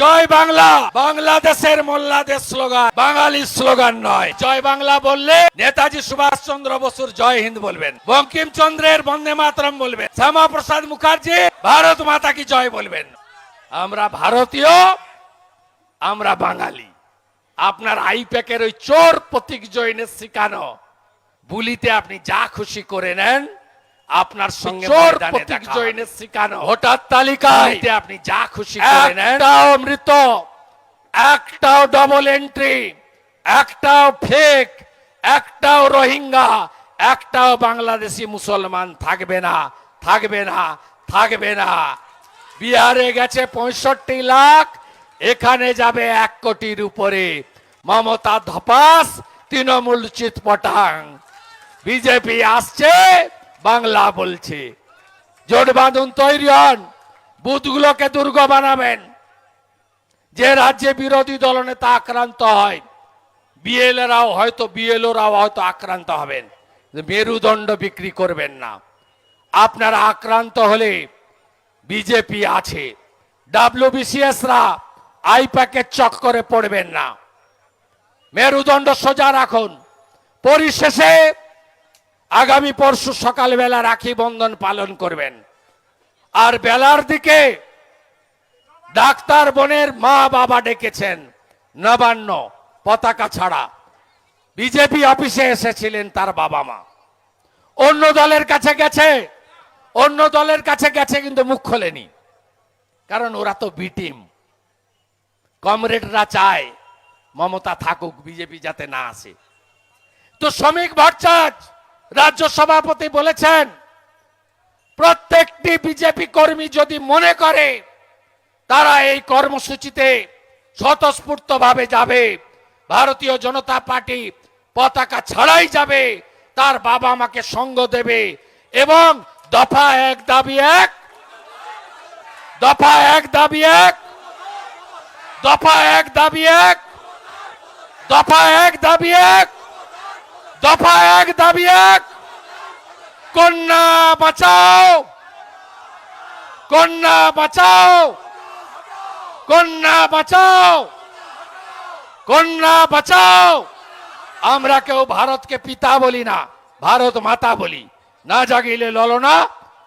জয় বাংলা। বাংলাদেশের মোল্লাদের স্লোগান, বাঙালির স্লোগান নয়। জয় বাংলা বললে নেতাজি সুভাষ চন্দ্র বসুর জয় হিন্দ বলবেন। বঙ্কিমচন্দ্রের বন্দে মাতরম বলবেন। শ্যামা প্রসাদ মুখার্জি, ভারত মাতা কি জয় বলবেন। আমরা ভারতীয়, আমরা বাঙালি। আপনার আইপ্যাকের ওই চোর প্রতীক জৈনের শিখানো বুলিতে আপনি যা খুশি করে নেন আপনার সঙ্গে শিখানো ভোটার তালিকায় আপনি যা খুশি করে নেন। মৃত একটাও ডবল এন্ট্রি একটাও ফেক একটাও রোহিঙ্গা একটাও বাংলাদেশি মুসলমান থাকবে না থাকবে না থাকবে না। বিহারে গেছে পঁয়ষট্টি লাখ এখানে যাবে এক কোটির উপরে। মমতা ধপাস তৃণমূল চিৎপটাং। বিজেপি আসছে বাংলা বলছে। জোট বাঁধুন তৈরি হন, বুথগুলোকে দুর্গ বানাবেন। যে রাজ্যে বিরোধী দলনেতা আক্রান্ত হয় বিএলরাও হয়তো, বিএলওরাও হয়তো আক্রান্ত হবেন। মেরুদণ্ড বিক্রি করবেন না। আপনারা আক্রান্ত হলে বিজেপি আছে। ডাব্লিউবিসিএসরা আইপ্যাকের চক্করে পড়বেন না। মেরুদণ্ড সোজা রাখুন। পরিশেষে আগামী পরশু সকালবেলা রাখি বন্ধন পালন করবেন। আর বেলার দিকে ডাক্তার বোনের মা বাবা ডেকেছেন, নবান্ন, পতাকা ছাড়া। বিজেপি অফিসে এসেছিলেন তার বাবা মা। অন্য দলের কাছে গেছে, অন্য দলের কাছে গেছে কিন্তু মুখ খোলেনি। কারণ ওরা তো বি টিম কমরেডরা চায়, মমতা থাকুক, বিজেপি যাতে না আসে। তো শ্রমিক ভট্টাচ রাজ্য সভাপতি বলেছেন, প্রত্যেকটি বিজেপি কর্মী যদি মনে করে, তারা এই কর্মসূচিতে স্বতঃস্ফূর্ত ভাবে যাবে। ভারতীয় জনতা পার্টি পতাকা ছাড়াই যাবে, তার বাবা মাকে সঙ্গ দেবে এবং দফা এক, দাবি এক, দফা এক, দাবি এক, দফা এক, দাবি এক, দফা এক, দাবি এক দফা এক, দাবি এক। কন্যা বাঁচাও। কন্যা বাঁচাও। কন্যা বাঁচাও। কন্যা বাঁচাও। আমরা কেউ ভারতকে পিতা বলি না, ভারত মাতা বলি। না জাগিলে ললনা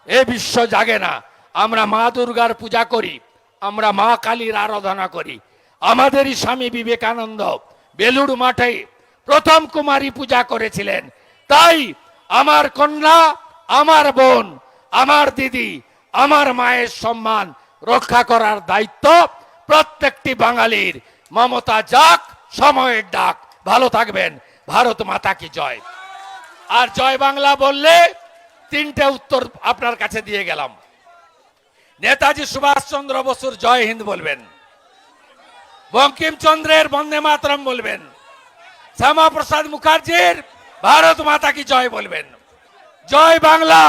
এ বিশ্ব জাগে না। আমরা মা দুর্গার পূজা করি, আমরা মা কালীর আরাধনা করি। আমাদেরই স্বামী বিবেকানন্দ, বেলুড় মাঠে প্রথম কুমারী পূজা করেছিলেন। তাই আমার কন্যা, আমার বোন, আমার দিদি, আমার মায়ের সম্মান রক্ষা করার দায়িত্ব প্রত্যেকটি বাঙালির। মমতা যাক, সময়ের ডাক। ভালো থাকবেন। ভারত মাতা কি জয়। আর জয় বাংলা বললে তিনটে উত্তর আপনার কাছে দিয়ে গেলাম। নেতাজি সুভাষচন্দ্র বসুর জয় হিন্দ বলবেন। বঙ্কিমচন্দ্রের বন্দে মাতরম বলবেন। শ্যামা প্রসাদ মুখার্জির ভারত মাতা কি জয় বলবেন? জয় বাংলা।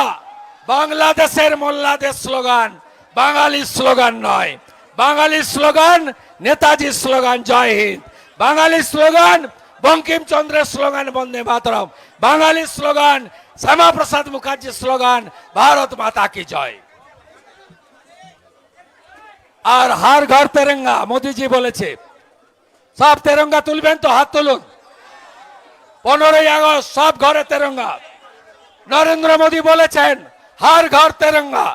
বাংলাদেশের মোল্লাদের স্লোগান, বাঙালির স্লোগান নয়। বাঙালির স্লোগান, নেতাজির স্লোগান, জয় হিন্দ। বাঙালির স্লোগান, বঙ্কিমচন্দ্রের স্লোগান, বন্দে মাতরম। বাঙালির স্লোগান শ্যামা প্রসাদ মুখার্জির স্লোগান, ভারত মাতা কি জয়। আর হার ঘর তেরঙ্গা, মোদিজি বলেছে, সব তেরঙ্গা তুলবেন তো, হাত তুলুন। পনেরোই আগস্ট সব ঘরে তেরঙ্গা। নরেন্দ্র মোদী বলেছেন, হার ঘর তেরঙ্গা।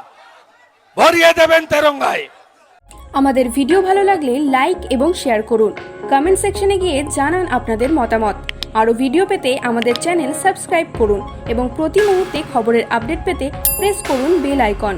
ভরিয়ে দেবেন তেরঙ্গায়। আমাদের ভিডিও ভালো লাগলে লাইক এবং শেয়ার করুন। কমেন্ট সেকশনে গিয়ে জানান আপনাদের মতামত। আরও ভিডিও পেতে আমাদের চ্যানেল সাবস্ক্রাইব করুন এবং প্রতি মুহূর্তে খবরের আপডেট পেতে প্রেস করুন বেল আইকন।